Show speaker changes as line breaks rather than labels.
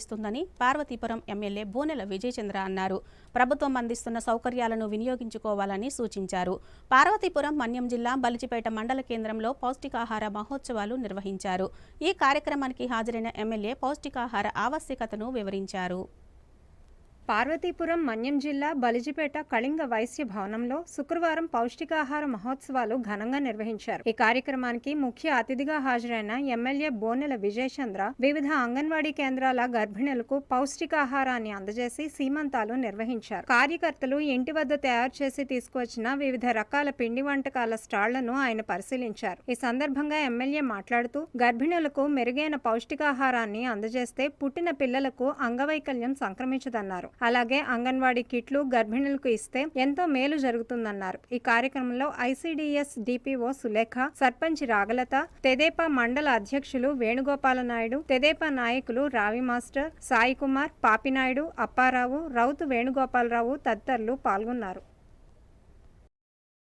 ఇస్తుందని పార్వతీపురం ఎమ్మెల్యే బోనెల విజయచంద్ర అన్నారు. ప్రభుత్వం అందిస్తున్న సౌకర్యాలను వినియోగించుకోవాలని సూచించారు. పార్వతీపురం మన్యం జిల్లా బలిజిపేట మండల కేంద్రంలో పౌష్టికాహార మహోత్సవాలు నిర్వహించారు. ఈ కార్యక్రమానికి హాజరైన ఎమ్మెల్యే పౌష్టికాహార ఆవశ్యకతను వివరించారు.
పార్వతీపురం మన్యం జిల్లా బలిజిపేట కళింగ వైశ్య భవనంలో శుక్రవారం పౌష్టికాహార మహోత్సవాలు ఘనంగా నిర్వహించారు. ఈ కార్యక్రమానికి ముఖ్య అతిథిగా హాజరైన ఎమ్మెల్యే బోనెల విజయచంద్ర వివిధ అంగన్వాడీ కేంద్రాల గర్భిణులకు పౌష్టికాహారాన్ని అందజేసి సీమంతాలు నిర్వహించారు. కార్యకర్తలు ఇంటి వద్ద తయారు చేసి తీసుకువచ్చిన వివిధ రకాల పిండి వంటకాల స్టాళ్ళను ఆయన పరిశీలించారు. ఈ సందర్భంగా ఎమ్మెల్యే మాట్లాడుతూ గర్భిణులకు మెరుగైన పౌష్టికాహారాన్ని అందజేస్తే పుట్టిన పిల్లలకు అంగవైకల్యం సంక్రమించదన్నారు. అలాగే అంగన్వాడీ కిట్లు గర్భిణులకు ఇస్తే ఎంతో మేలు జరుగుతుందన్నారు. ఈ కార్యక్రమంలో ఐసీడీఎస్ డిపిఓ సులేఖ సర్పంచ్ రాగలత తెదేపా మండల అధ్యక్షులు వేణుగోపాల నాయుడు తెదేపా నాయకులు రావి మాస్టర్ సాయి కుమార్ పాపినాయుడు అప్పారావు రౌతు వేణుగోపాలరావు తదితరులు పాల్గొన్నారు.